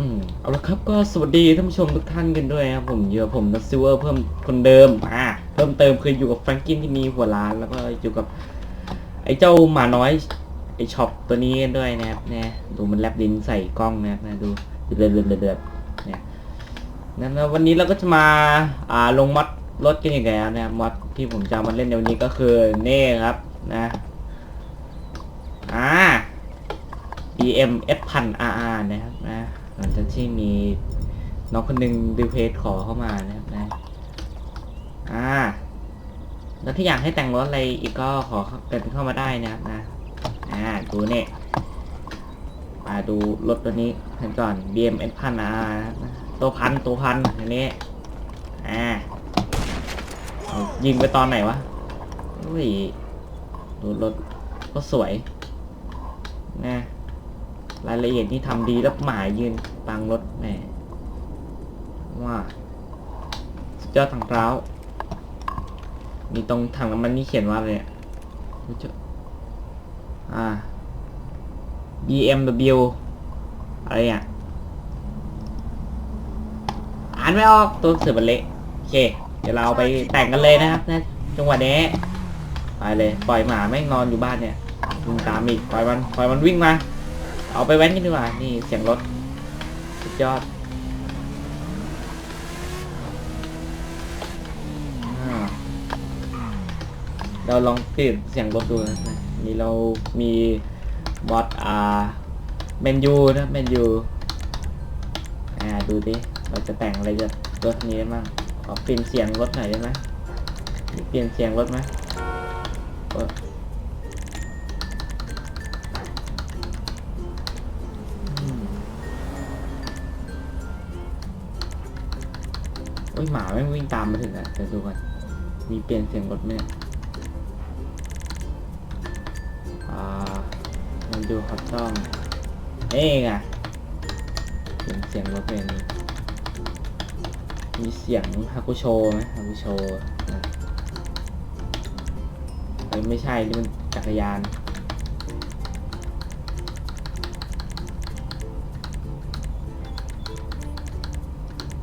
อืมเอาละครับก็สวัสดีท่านผู้ชมทุกท่านกันด้วยครับผมอยู่กับผมนัทซิเวอร์เพิ่มคนเดิมอ่าเพิ่มเติมคืออยู่กับแฟรงกินที่มีหัวล้านแล้วก็อยู่กับ ไอ้เจ้าหมาน้อยไอ้ช็อปตัวนี้กันด้วยนะครับเนี่ยดูมันแลบลิ้นใส่กล้องนะครับนะดูเดือดเดือดเดือดเดือดเนี่ยนั่นนะวันนี้เราก็จะมาอ่าลงมอดรถกันอีกแล้วนะครับมอดที่ผมจะมาเล่นในวันนี้ก็คือเน่ครับนะอ่า BM S พัน RR นะครับนะ หลังจากที่มีน้องคนหนึ่งดูเพจขอเข้ามานะครับนะอ่า แล้วถ้าอยากให้แต่งรถอะไรอีกก็ขอกันเข้ามาได้นะครับนะ อ่า ดูเนี่ยมาดูรถตัวนี้กันก่อน BM S พัน RR นะตัวพันตัวพันอันนี้ อ่าเอายิงไปตอนไหนวะอุ้ย ดูรถก็สวยนะ รายละเอียดนี่ทำดีแล้วหมายยืนปังรถแหมว่าสุดยอดทางเท้ามีตรงถังน้ำมันนี่เขียนว่าอะไรเนี่ยอ่า BMW อะไรอะ อ่านไม่ออกตัวสือมันเละโอเค เดี๋ยวเราไปแต่งกันเลยนะครับนะจังหวะนี้ ไปเลย ปล่อยหมาแม่งนอนอยู่บ้านเนี่ยวิ่งตามอีก ปล่อยมัน ปล่อยมันวิ่งมา เอาไปแว้นกันดีกว่า นี่เสียงรถ สุดยอดอเราลองเปลี่ยนเสียงรถดูนะ นี่เรามีมอดอ่าเมนยูนะเมนยูอ่าดูดิ เราจะแต่งอะไรกับรถนนี้ได้บ้างขอเปลี่ยนเสียงรถหน่อยได้ไหมเปลี่ยนเสียงรถไหม อุ้ยหมาไม่วิ่งตามมาถึงอะเดี๋ยวดูก่อนมีเปลี่ยนเสียงรถไหมอ่ามันดูครับต้องเอ้ไงเปลี่ยนเสียงรถเป็นนี้มีเสียงฮากุโชไหมฮากุโชนะเอ้ไม่ใช่นี่มันจักรยาน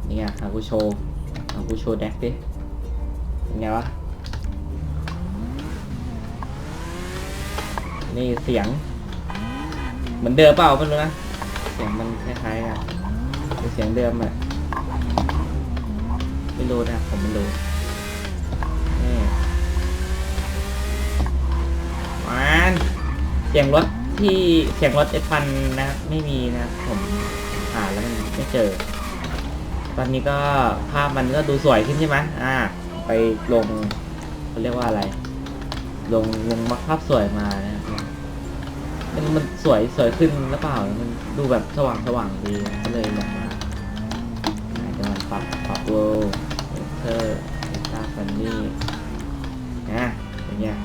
นี่ไงฮากุโช ฮากุโชว์แดกดิเป็นไงวะ นี่เสียง เหมือนเดิมเปล่าไม่รู้นะ เสียงมันคล้ายๆกันเป็นเสียงเดิมอะไม่รู้นะผมไม่รู้นี่มันเสียงรถที่เสียงรถเอฟันนะไม่มีนะผมหาแล้วมันไม่เจอ ตอนนี้ก็ภาพมันก็ดูสวยขึ้นใช่ไหมอ่า ไปลงเขาเรียกว่าอะไร ลงลงมักภาพสวยมานะมันมันสวยสวยขึ้นหรือเปล่า มันดูแบบสว่างสว่างดีนะก็เลยลงมาอาจจะมาปรับปรับโวเทอร์เอสตาฟันนี่นะอย่างเงี้ย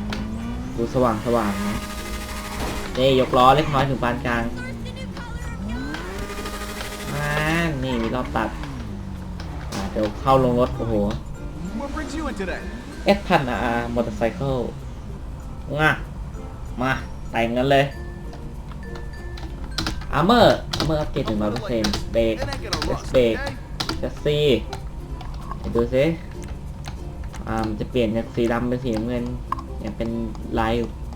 ดูสว่างสว่างนะเจ๊ยกล้อเล็กน้อยถึงปานกลางมานี่มีรอบตัด เดี๋ยวเข้าลงรถ โอ้โห What brings you in today? เอสพันอามอเตอร์ไซค์งะมา แต่งกันเลยอาร์เมอร์อาร์เมอร์อัปเกรดถึงร้อยเปอร์เซ็นต์เบรก It ain't gonna Let's rust, bake. okay? จัสซี่ดูซิอ่ามันจะเปลี่ยนจากสีดำเป็นสีน้ำเงินเนี่ยเป็นลาย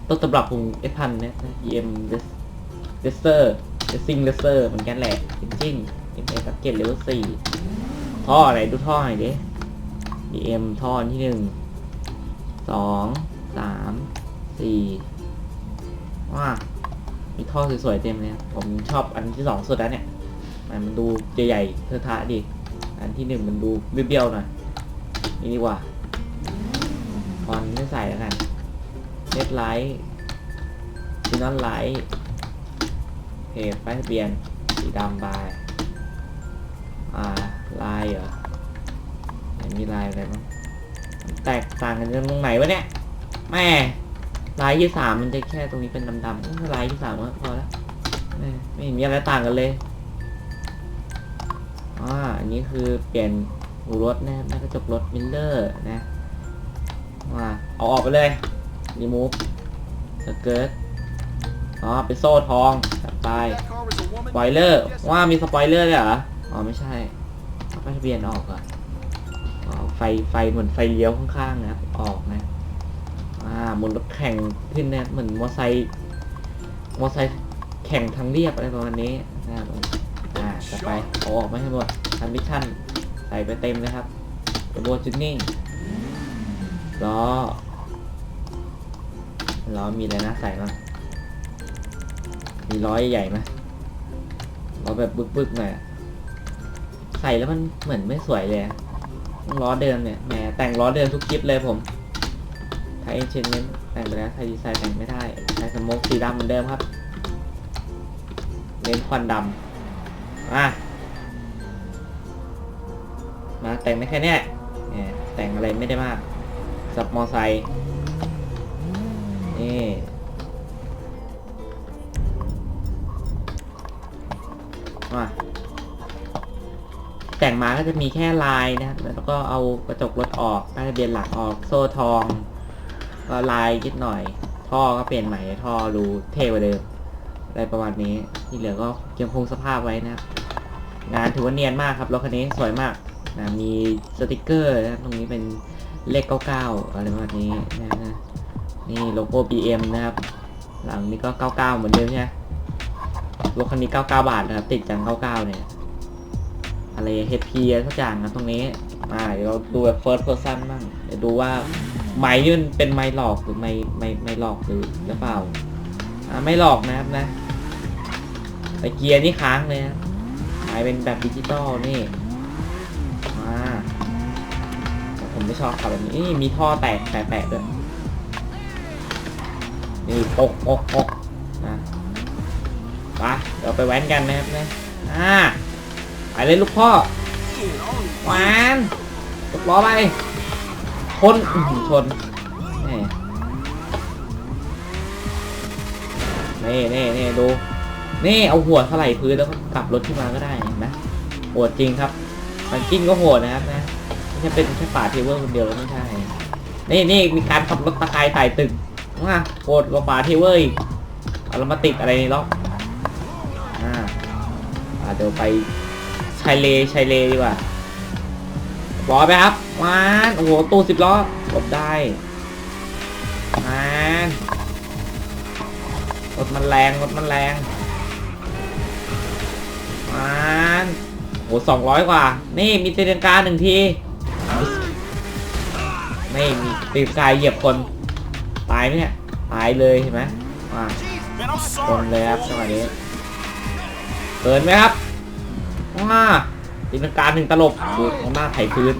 ต้นตำรับของเอสพันเนี่ย EM d e s t e r Racing d e s t e r เหมือนกันแหละจริงๆ M A อัปเกรดเลเวลสี่ ท่ออะไหนดูท่อหน่อยดิ BM ท่อนที่หนึ่งสองสามสี่ว้ามีท่อสวยๆเต็มเลยผมชอบอันที่สองสุดแล้วเนี่ย มันมันดูใหญ่ๆเทอะทะดิ อันที่หนึ่งมันดูเบี้ยวๆหน่อยนี่ดีกว่าฟอนต์ไม่ใส่แล้วกันเ e ดไลท์ซีนอนไลท์เพจป้ายทะเบียนสีดำบายอ่า ลายเหรอไหนมีลายอะไรบ้างแตกต่างกันตรงไหนวะเนี่ยแม่ลายที่สามมันจะแค่ตรงนี้เป็นดำๆลายที่สามก็พอแล้วแม่ไม่เห็นมีอะไรต่างกันเลยอ่าอันนี้คือเปลี่ยนหูรถนะหน้ากระจกรถมิลเลอร์นะว่าเอาออกไปเลยรีมูฟสเกิร์ตอ๋อเป็นโซ่ทองตัดไป That car is a woman. ปอยเลอร์ว่ามีสปอยเลอร์เลยเหรอ อ๋อไม่ใช่ ป้ายทะเบียนออกเหรอะไฟไฟเหมือนไฟเลี้ยวข้างๆนะครับออกนะอ่าบนรถแข่งขึ้นนะเหมือนมอไซค์มอไซค์แข่งทางเรียบอะไรประมาณนี้นะครับอ่าจะไปเอาออกมาให้หมดทันมิชชั่นใส่ไปเต็มเลยครับกระบวนจุดนิ่งล้อล้อมีอะไรนะใส่บ้ามีล้อใหญ่ไหมล้อแบบบึกๆหน่อย ส่แล้วมันเหมือนไม่สวยเลยล้อเดิมเนี่ยแหมแต่งล้อเดิมทุกคลิปเลยผมไทยเชนเมนแต่งไปแล้วไทยดีไซน์แต่งไม่ได้ใช้สมกสีดำเหมือนเดิมครับเน้นควันดำมามาแต่งไม่แค่เนี้ยแต่งอะไรไม่ได้มากสับมอไซค์นี่มา แต่งมาก็จะมีแค่ลายนะครับ แล้วก็เอากระจกรถออกป้ายทะเบียนหลักออกโซ่ทอง ก็ลายนิดหน่อย ท่อก็เปลี่ยนใหม่ท่อรูเท่กว่าเดิมอะไรประมาณนี้ ที่เหลือก็ยังคงสภาพไว้นะครับงานถือว่าเนียนมากครับรถคันนี้สวยมากนะมีสติกเกอร์นะตรงนี้เป็นเลข 99 อะไรประมาณนี้นะนะนี่โลโก้ BM นะครับ หลังนี้ก็ 99 เหมือนเดิมใช่ไหมรถคันนี้ 99 บาทนะครับ ติดจัง 99 เนี่ย อะไร HP อะไรสักอย่างนะตรงนี้มาเดี๋ยวเราดูแบบ first person บ้างเดี๋ยวดูว่าไม้นี่มันเป็นไม้หลอกหรือไม้ไม้ไม้หลอกหรือหรือเปล่า อ่าไม่หลอกนะครับนะแต่เกียร์นี่ค้างเลยนะไม้เป็นแบบดิจิตอลนี่อ่าแต่ผมไม่ชอบขับแบบนี้นี่มีท่อแตกแตกๆด้วยนี่ปกปกปกนะไปเดี๋ยวไปแว้นกันนะครับนะอ่า ไปเลยลูกพ่อหวานลูกล้อไปชนชนนี่นี่นี่ดู นี่เอาหัวถลายพื้นแล้วก็กลับรถขึ้นมาก็ได้เห็นไหมโหดจริงครับมันกิ้งก็โหดนะครับนะไม่ใช่เป็นแค่ป่าเทเวอร์คนเดียวไม่ใช่ นี่นี่มีการขับรถตะกายไต่ตึกว่าโหดกว่าป่าเทเวอร์อีกเอาเรามาติดอะไรในล็อกอ่าอ่าเดี๋ยวไป ชายเลชายเลดีกว่าร้อไปครับมานโอ้โหตู้สิบล้อหลบได้มานรถมันแรงรถมันแรงมานโอ้โหสองร้อยกว่า นี่มีตีลังกาหนึ่งทีนี่มีตีลังกาเหยียบคน ตายไหมเนี่ย ตายเลยเห็นไหมมา Man, I'm ชนเลยครับจังหวะนี้เกินไหมครับ ว้าตีลังกาหนึ่งตลบดูตรงหน้าไถพื้น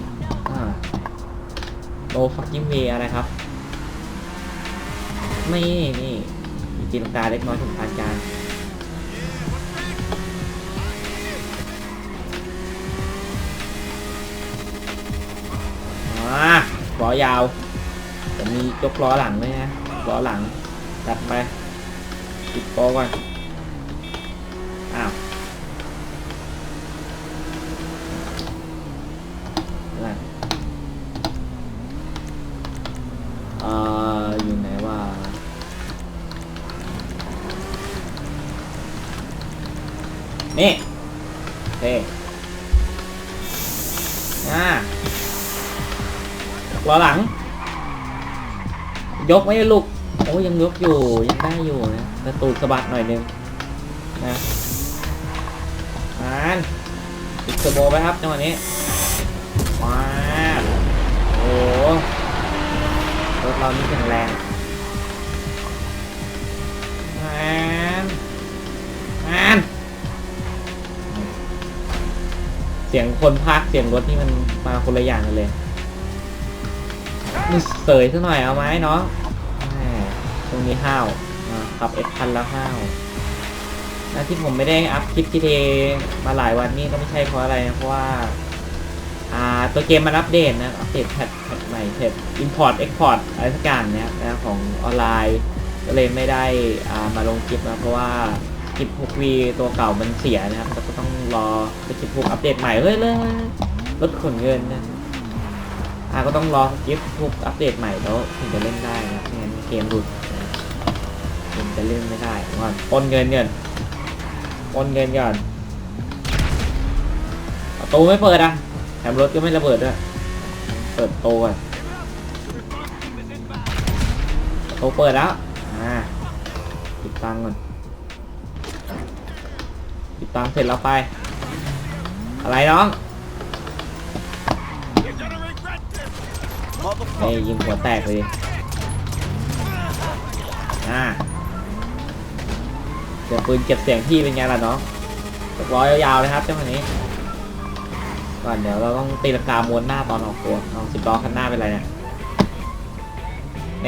โนฟักกิ้งเวอะไรครับนี่นี่มีตีลังกาเล็กน้อยถึงปานกางอ่าล้อยาวจะมียกล้อหลังไหมฮะล้อหลังจัดไปปิดโปก่อนอ้าวนั่นเอ่ออยู่ไหนว่า นี่โอเคอ่ารอหลัง ยกไว้ลูก โอ้ยังยกอยู่ยังได้อยู่นะแต่ตูดสะบัดหน่อยนึงนะอ่านติดเทอร์โบไปครับจังหวะนี้ว้าโอ้รถเรานี่แข็งแรง สียงคนพากเสียงรถนี่มันมาคนละอย่างกันเลยเสยซะหน่อยเอาไหมเน้องแหม่ช่วงนี้ห้าวขับเอฟพันแล้วห้าวนะที่ผมไม่ได้อัพคลิป GTA มาหลายวันนี่ก็ไม่ใช่เพราะอะไรนะเพราะว่าอ่าตัวเกมมันอัปเดตนะอัปเดตแพทแพทใหม่แพท import export อะไรสักอย่างเนี้ยนะของออนไลน์ก็เลยไม่ได้อ่ามาลงคลิปนะเพราะว่าคลิปพวกวีตัวเก่ามันเสียนะครับแล้วก็ รอไปคลิปพวกอัปเดตใหม่เฮ้ยเลยรถขนเงินนะอ่าก็ต้องรอคลิปพวกอัปเดตใหม่แล้วถึงจะเล่นได้นะไม่งั้นเกมหลุดนะผมจะเล่นไม่ได้ว่าปนเงินเงินปนเงินก่อนประตูไม่เปิดอะแถมรถก็ไม่ระเบิดด้วยเปิดประตูก่อนประตูเปิดแล้วอ่าปิดตังก่อน ปิดตังค์เสร็จแล้วไป อะไรน้อง Motherfucker. นี่ยิงหัวแตกเลยอ่าเดี๋ยวปืนเก็บเสียงพี่เป็นไงล่ะน้องเรียบร้อยยาวๆเลยครับเจ้าคนนี้ก่อนเดี๋ยวเราต้องตีลังกามวนหน้าตอนออกตัวลองสิบล้อคันหน้าเป็นไรเนี่ย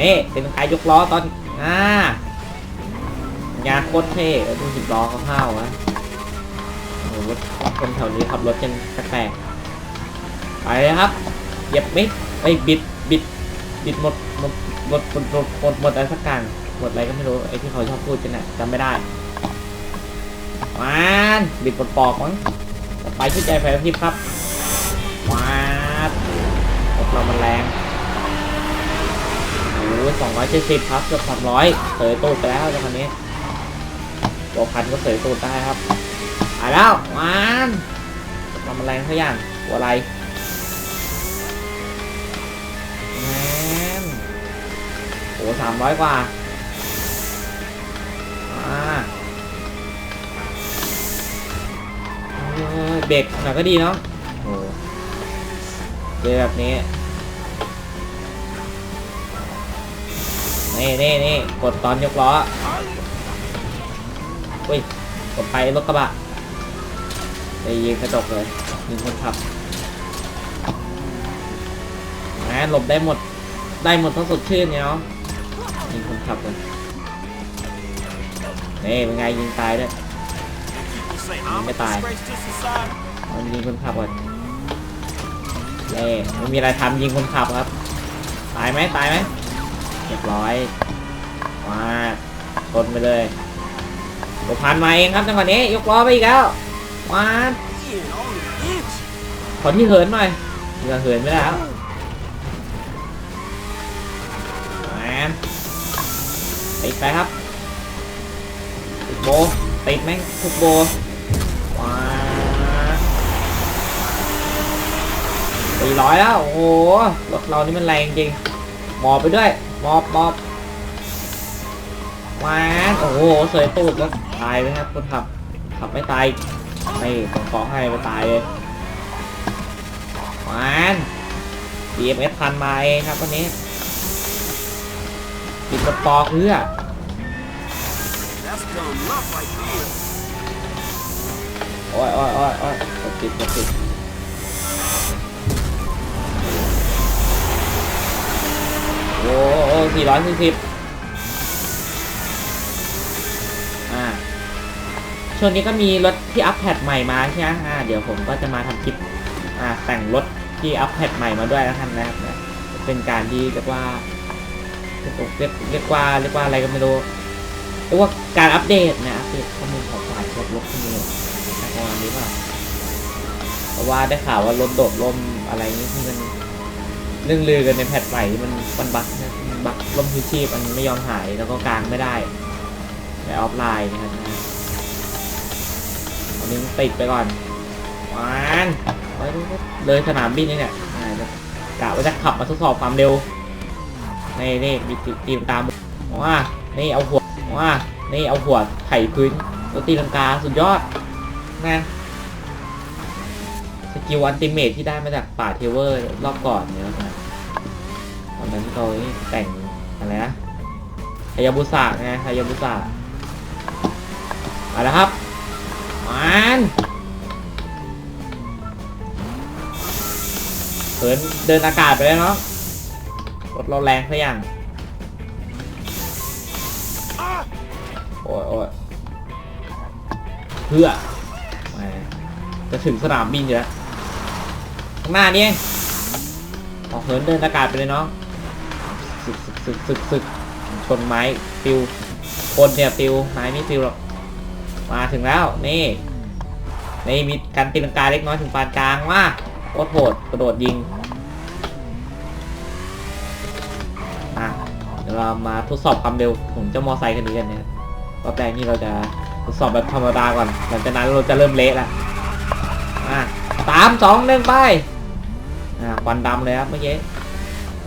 นี่ตีลังกายกล้อตอนอ่า งานโคตรเท่แล้วดูสิบล้อเขาเท่าวะ รถคนแถวนี้ขับรถกันแปลกๆไปเลยครับเหยียบมิดไอ้บิดบิดบิดหมดหมดหมดหมดหมดหมดหมดอะไรสักการหมดอะไรก็ไม่รู้ไอ้ที่เขาชอบพูดกันน่ะจำไม่ได้มานบิดปลดปอกมั้งไปชื่อใจไฟกระพริบครับวาวรถเรามันแรงโอ้สองร้อยเจ็ดสิบครับเกือบสามร้อยเสยตูดไปแล้วจากคันนี้ตัวพันก็เสยตูดได้ครับ ไปแล้วมานรถเรามันแรงเท่าอย่างตัวอะไรแมนโอ้สามร้อยกว่าอ่าเบรกหน่อยก็ดีเนาะโอ้เจอแบบนี้ นี่นี่นี่กดตอนยกล้ออุ้ยกดไปรถกระบะ ยิงกระจกเลยยิงคนขับแหมหลบได้หมดได้หมดทั้งสดชื่นเนี่ยเนาะยิงคนขับเลยนี่เป็นไงยิงตายด้วย People say I'm I'm a a disgrace disgrace to society. มันยิงคนขับก่อนนี่ไม่มีอะไรทำยิงคนขับครับ ตายไหมตายไหมเรียบร้อยมาชนไปเลยตัวพันมาเองครับจังหวะนี้ยกล้อไปอีกแล้ว มาขอที่เหินหน่อยเรือเหินไม่ได้แล้วแหมติดไปครับ ติดโบ ติดแม่งทุกโบว้าสี่ร้อยแล้ว โอ้โห รถเรานี่มันแรงจริง หมอบไปด้วย หมอบหมอบว้าโอ้โห เสยตูดแล้วตายเลยครับคนขับ ขับไม่ตาย ไม่ส่งของให้ไปตายเลยวาน DMS พันมาเองครับวันนี้ปิดกระปอกเพื่อโอ้ยโอ้ยโอ้ยโอ้ยกดติดกดติดโอ้โหสี่ร้อยสี่สิบ ช่วงนี้ก็มีรถที่อัปเดตใหม่มาใช่ไหมอ่าเดี๋ยวผมก็จะมาทำคลิปอ่าแต่งรถที่อัปเดตใหม่มาด้วยแล้วกันนะครับนะเป็นการที่เรียกว่าเรียกเรียกว่าเรียกว่าอะไรก็ไม่รู้เรียกว่าการอัปเดตนะอัปเดตข้อมูลข่าวสารเกี่ยรถที่นี่นะประมาณนี้ป่ะเพราะว่าได้ข่าวว่ารถโดดล่มอะไรนี้ที่มันเรื่องลือกันในแพทใหม่มันมันบักนะมันบักล่มพิชีพมันไม่ยอมหายแล้วก็กลางไม่ได้ในออฟไลน์นะครับ อันนี้มันติดไปก่อนวานไปดูเลยสนามบินนี่เนี่ยอ่าจะกะว่าจะขับมาทดสอบความเร็วนี่นี่มีตีตีลังกาว่านี่เอาหัวว่านี่เอาหัวไถพื้นแล้วตีลังกาสุดยอดนะสกิลอันติเมทที่ได้มาจากป่าเทเวอร์รอบก่อนเนี่ยนะตอนนั้นเขาแต่งอะไรนะฮายาบุสะไงฮายาบุสะมาแล้วครับ มันเหินเดินอากาศไปแล้วเนาะรถเราแรงซะอย่างโอ้ยโอ้ยเพื่อจะถึงสนามบินอยู่แล้วข้างหน้านี่เองออกเหินเดินอากาศไปเลยเนาะสึกสึกสึกสึกสึกชนไม้ปิวคนเนี่ยปิวไม้ไม่ปิวหรอกมาถึงแล้วนี่ นี่มีการตีลังกาเล็กน้อยถึงปานกลางว่าโคตรโหดกระโดดยิงอะเดี๋ยวเรามาทดสอบความเร็วของเจ้ามอไซค์คันนี้กันนะครับรอบแรกนี่เราจะทดสอบแบบธรรมดาก่อนหลังจากนั้นเราจะเริ่มเละล้วอะสามสองหนึ่งไปอ่าควันดำเลยครับเมื่อกี้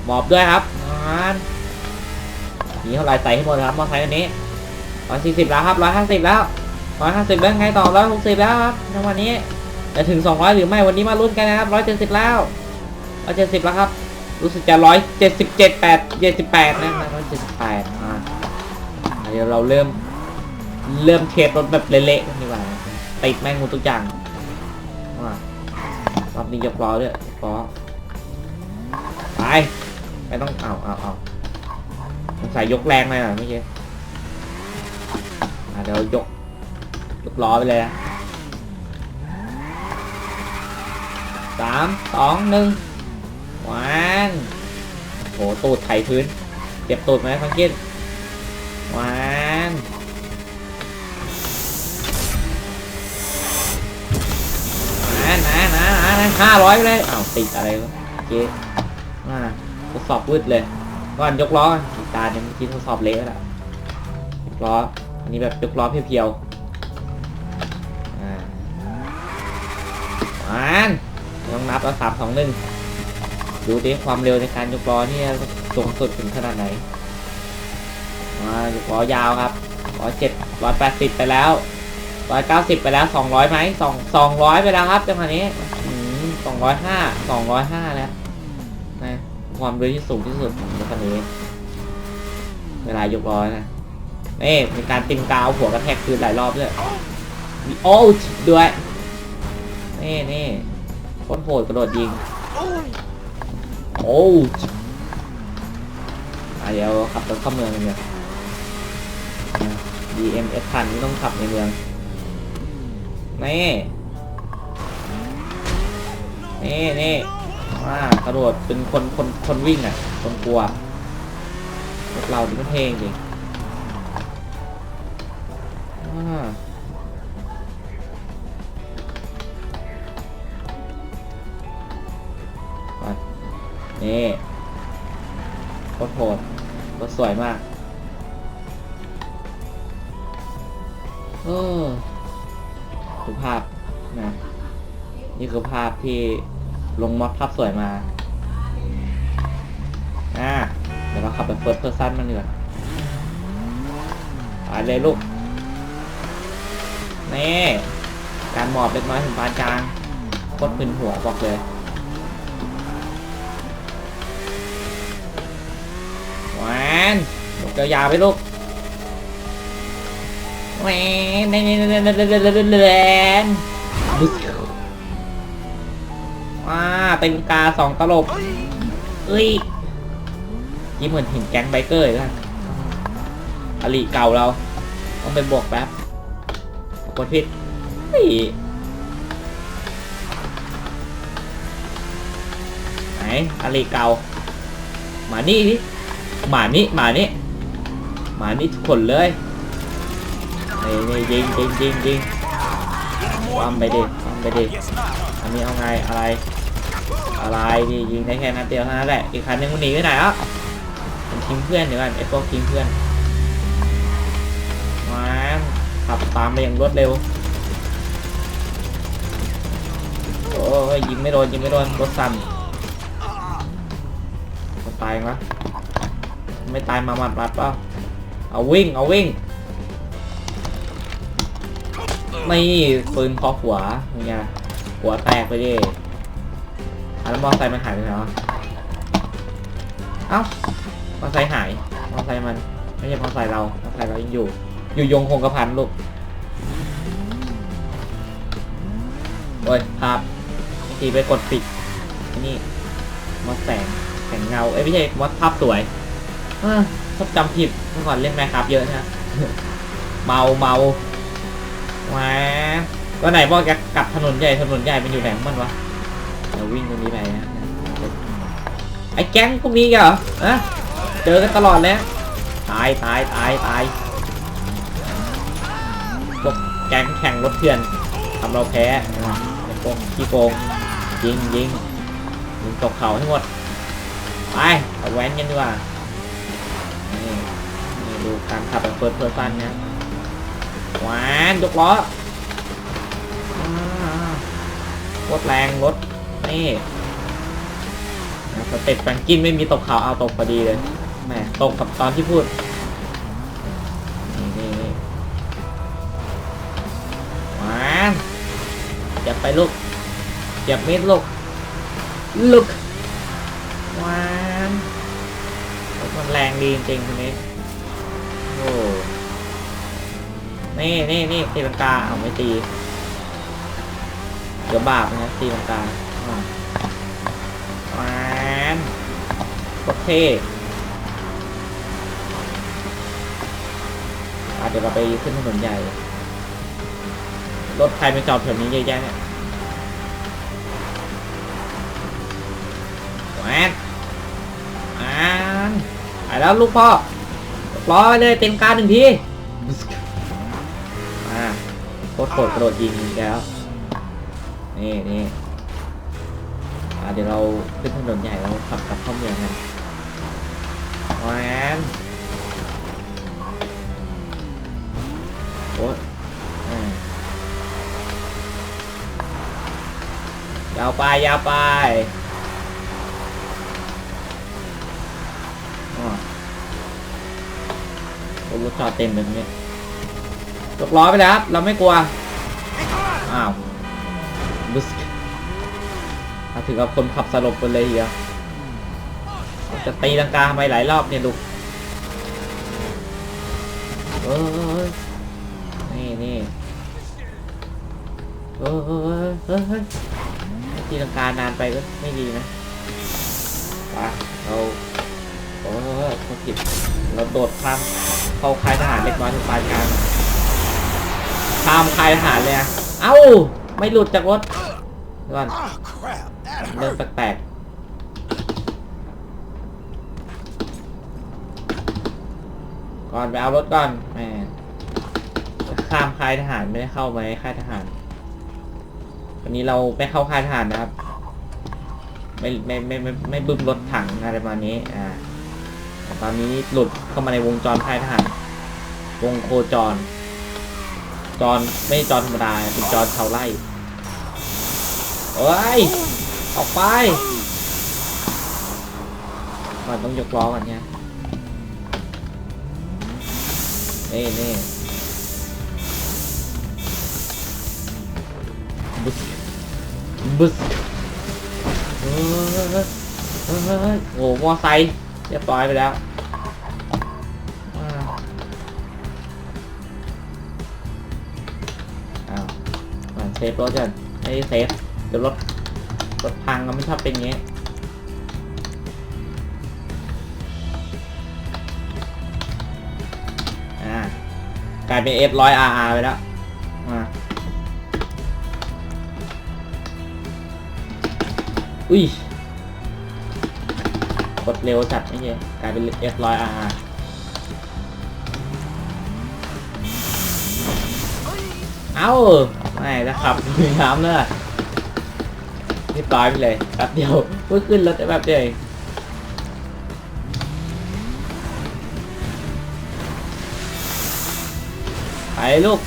หมอบด้วยครับอ่านนี่เท่าไหรใส่ให้หมดครับมอไซค์อันนี้ร้อยสี่สิบแล้วครับร้อยห้าสิบแล้ว ร้อยห้าสิบแล้วไงต่อร้อยหกสิบแล้วครับในวันนี้จะถึงสองร้อยหรือไม่วันนี้มาลุ้นกันนะครับร้อยเจ็ดสิบแล้วร้อยเจ็ดสิบแล้วครับ รู้สึกจะร้อยเจ็ดสิบเจ็ดแปดเจ็ดสิบแปดนะร้อยเจ็ดสิบแปดอ่าเดี๋ยวเราเริ่มเริ่มเทสรถแบบเละๆกันดีกว่าติดแม่งหมดทุกอย่างว่ารอบนี้ยกล้อด้วยยกล้อไปไม่ต้องเอาเอาเอาสงสัยยกแรงไปหน่อยเมื่อกี้อ่เดี๋ยวยก กล้อไปเลยนะสามสองหนึ่งวันโหตูดไถพื้นเจ็บตูดไหมฟังกินวันนะนะนะนะห้าร้อยไปเลยอ้าวติดอะไรวะเคอ่าทดสอบวืดเลยก่อนยกล้อตาเนี่ยเมื่อกี้ทดสอบเละแล้วยกล้ออันนี้แบบยกล้อเพียวๆ วันต้องนับแล้วสามสองหนึ่งดูดิความเร็วในการยกล้อเนี่ยสูงสุดถึงขนาดไหนมายกล้อยาวครับร้อยเจ็ดร้อยแปดสิบไปแล้วร้อยเก้าสิบไปแล้วสองร้อยไหมสองสองร้อยไปแล้วครับจังหวะนี้สองร้อยห้าสองร้อยห้าแล้วนะความเร็วที่สูงที่สุดของรถคันนี้ เวลายกล้อนะนี่มีการติงกาวหัวกระแทกคืนหลายรอบด้วยโอ้ด้วย นี่นี่โคตรโหดกระโดดยิง โอ้ชอะเดี๋ยวขับรถเข้าเมืองกันเนี่ย DMS พันนี่ต้องขับในเมือง นี่นี่นี่ว่ากระโดดเป็นคนคนคนวิ่งอะ คนกลัวพวกเรานี่ก็เท่จริงอ่า นี่โคตรโหดรถสวยมากเออดูภาพนะ นี่คือภาพที่ลงมอดภาพสวยมา อ่า เดี๋ยวเราขับไปเฟิร์สเพอร์ซันมันดีกว่าไปเลยลูก นี่ การหมอบเล็กน้อยถึงปานกลางโคตรมึนหัวบอกเลยานลูกยาวๆไปลูกแหวนแหวนแหวนวนแหวนว้าเต็มกาสองตลบเอ้ยยี่เหมือนเห็นแก๊งไบเกอร์เลยนะอลีเก่าเรา ต้องไปบวกแป๊บกดผิดเฮ้ยไหนอลีเก่า มานี่ดิ มานี่มานี่มานี่ทุกคนเลยนี่นี่ยิงยิงยิงยิง Any more? วามไปดิ more? วามไปดิอันนี้เอาไงอะไร อะไรดิยิงได้แค่นัดเดียวเท่านั้นแหละอีกคันนึงมันหนีไปไหนอะมันทิ้งเพื่อนเดี๋ยวก่อนไอ้พวกทิ้งเพื่อนมาขับตามไปอย่างรวดเร็วโอ้ยยิงไม่โดนยิงไม่โดนรถสั่นตายมั้ย ไม่ตายมาหมัดรัดเปล่าเอาวิ่งเอาวิ่งไม่ปืนคอหัวเป็นไงหัวแตกไปดิอะแล้วมอไซค์มันหายไปไหนวะเอ้ามอไซค์หายมอไซค์มันไม่ใช่มอไซค์เรามอไซค์เรายังอยู่ อยู่ยงคงกระพันลูกโอ้ยภาพทีไปกดปิดนี่มอสแสงแสงเงาเอ้ยไม่ใช่มอสภาพสวย เออชอบจำผิดเมื่อก่อนเล่นแมคครับเยอะนะเมาเมาแหว้ก็ไหนบอกจะกลับถนนใหญ่ถนนใหญ่มันอยู่ไหนของมันวะเดี๋ยววิ่งตรงนี้ไปนะไอ้แก๊งพวกนี้เหรออะเจอกันตลอดแล้วตายตายตายตายพวกแก๊งแข่งรถเถื่อนทำเราแพ้ไอ้พวกขี้โกงยิงยิงยิงตกเขาให้หมดไปเอาแว้นกันดีกว่า ดูการขับแบบเฟิร์สเพอร์ซันนะหวานยกล้ออ่ารถแรงรถนี่สเต็ปแฟงกินไม่มีตกเขาเอาตกพอดีเลยแหมตกกับตอนที่พูดนี่นี่นี่หวานอย่าไปลูกอย่ามิดลูกลูกหวานรถมันแรงดีจริงๆคนนี้ อ้นี่นี่นี่ตีลังกาเอาไม่ตี เดี๋ยวบาปนะตีลังกาอะหวนโอเคอะเดี๋ยวเราไปขึ้นถนนใหญ่ รถใครไปจอดแถวนี้เยอะแยะเนี่ยหวานหวนไปแล้วลูกพ่อ รอไปเลยเต็มการหนึ่งทีอ่าโคตรโหดกระโดดยิงอีกแล้ว นี่นี่อ่าเดี๋ยวเราขึ้นถนนใหญ่เราขับกลับเข้าเมืองกันแหวนโอ้ยอ่ายาวไปยาวไปอ๋อโอ้ รถจอดเต็มแบบนี้ยกล้อไปแล้วครับเราไม่กลัว อ้าวบุสมาถึงกับคนขับสลบไปเลยเดียจะตีลังกาทำไมหลายรอบเนี่ยลูกเอ้ยนี่นี่เอ้ยเอ้ยเอ้ยเอ้ยตีลังกานานไปก็ไม่ดีนะไปเราโอ้ยเขาผิดเราโดดข้าม เข้าค่ายทหารเล็กน้อยถึงปานกลางข้ามค่ายทหารเลยอะเอ้า ไม่หลุดจากรถเดี๋ยวก่อน Oh, crap. That เริ่ม hurt. แปลกๆก่อนไปเอารถก่อนแหมข้ามค่ายทหารไม่ได้เข้าไหมค่ายทหาร วันนี้เราไม่เข้าค่ายทหารนะครับ ไม่ไม่ไม่ไม่ไม่บึ้มรถถังอะไรประมาณนี้ อ่าแต่ตอนนี้หลุดเข้ามาในวงจรค่ายทหาร วงโคจรจรไม่จรธรรมดาเป็นจรชาวไร่เอ้ยออกไปก่อนต้องยกล้อก่อนเนี่ยนี่นี่บุสบุสเฮ้ยเฮ้ยโอ้มอไซค์เรียบร้อยไปแล้ว ซฟรถก่อนไม่ได้เซฟเดี๋ยวรถรถพังก็ไม่ชอบเป็นอย่างงี้อ่ากลายเป็น F ร้อย RR ไปแล้วมาอุ้ยกดเร็วจัดไม่ใช่กลายเป็น F ร้อย RR เอ้า ไม่แล้วขับลุยน้ำเลยเรียบร้อยไปเลยแป๊บเดียวเพิ่งขึ้นรถได้แป๊บเดียวไปลูก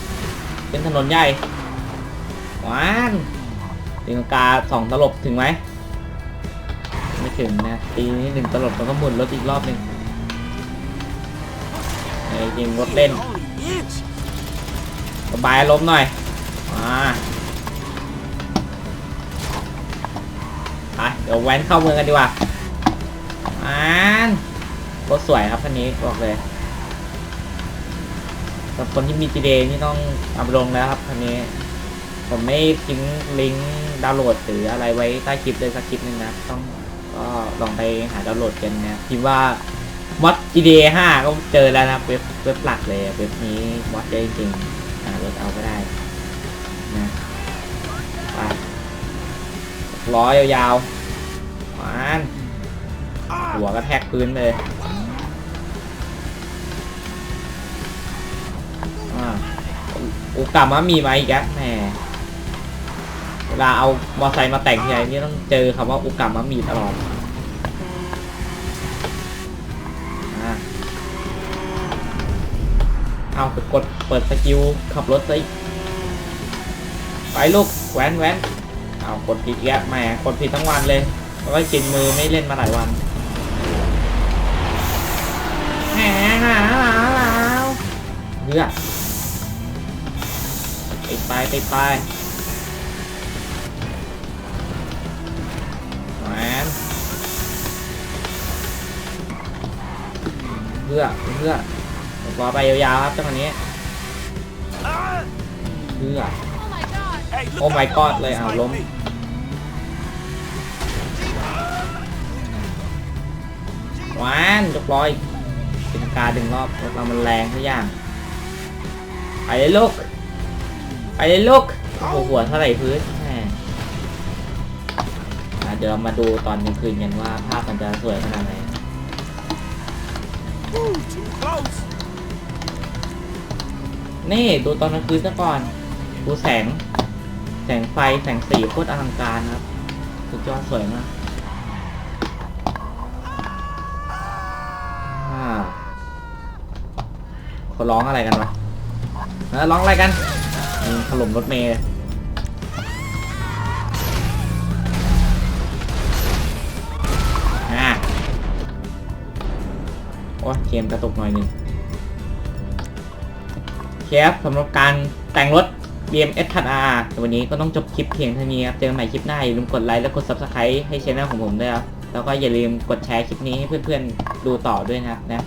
เป็นถนนใหญ่หวานตีลังกาสองตลบถึงไหมไม่ถึงนะตีนี้หนึ่งตลบแล้วก็หมุนรถอีกรอบหนึ่งไอ้ยิงรถเล่น Only inch. ระบายอารมหน่อย ไปเดี๋ยวแว้นเข้าเมืองกันดีกว่าอานรถสวยครับคันนี้บอกเลยสำหรับคนที่มี GD นี่ต้องอาไปลงแล้วครับคันนี้ ผมไม่ทิ้งลิงก์ดาวน์โหลดหรืออะไรไว้ใต้คลิปเลยสักคลิปนึงนะต้องก็ลองไปหาดาวน์โหลดกันนะพิมพ์ว่ามอด GTA 5ก็เจอแล้วนะเว็บเว็บหลักเลยเว็บนี้มอดเยอะจริงหารถเอาก็ได้ ล้อยาวๆหวานหัวก็แทกพื้นเลยอ่าโอกามามีไหมอีกแล้วแหมเวลาเอามอไซค์มาแต่งทีไรนี่ต้องเจอคำว่าโอกาสมามีตลอดเอาไปกดเปิดสกิลขับรถซะไปลูกแว้นแว้น เอากดผิดแยะแหมกดผิดทั้งวันเลยแล้วก็กินมือไม่เล่นมาหลายวันแหมหาแล้วเลือดติดไปติดไปแหวนเพื่อเพื่อรอไปยาวๆครับจังหวะนี้เพื่อ Oh my god! Hey, look Oh my out, God, folks, lay out, like lum. me. หวานเรียบร้อยเป็นการดึงรอบรถเรามันแรงทุกอย่างไปเลยลูกไปเลยลูกโอ้โหหัวเท่าไหร่พื้นแหมอะเดี๋ยวเรามาดูตอนกลางคืนกันว่าภาพมันจะสวยขนาดไหน Ooh, too close. นี่ดูตอนกลางคืนซะก่อน ดูแสง แสงไฟแสงสีโคตรอลังการครับ สุดยอดสวยมากอ่าเขาร้องอะไรกันวะเออร้องอะไรกันถล่มรถเมล์เลยอ่าโอ้เกมกระตุกหน่อยหนึงเคฟสำหรับการแต่งรถ BMS ทัด R แต่วันนี้ก็ต้องจบคลิปเพียงเท่านี้ครับ เจอกันใหม่คลิปหน้า อย่าลืมกดไลค์และกด Subscribe ให้ช่องของผมด้วยครับ แล้วก็อย่าลืมกดแชร์คลิปนี้ให้เพื่อนๆดูต่อด้วยนะครับนะ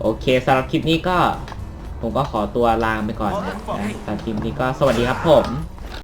โอเคสำหรับคลิปนี้ก็ผมก็ขอตัวลาไปก่อนนะนะสำหรับคลิปนี้ก็สวัสดีครับผม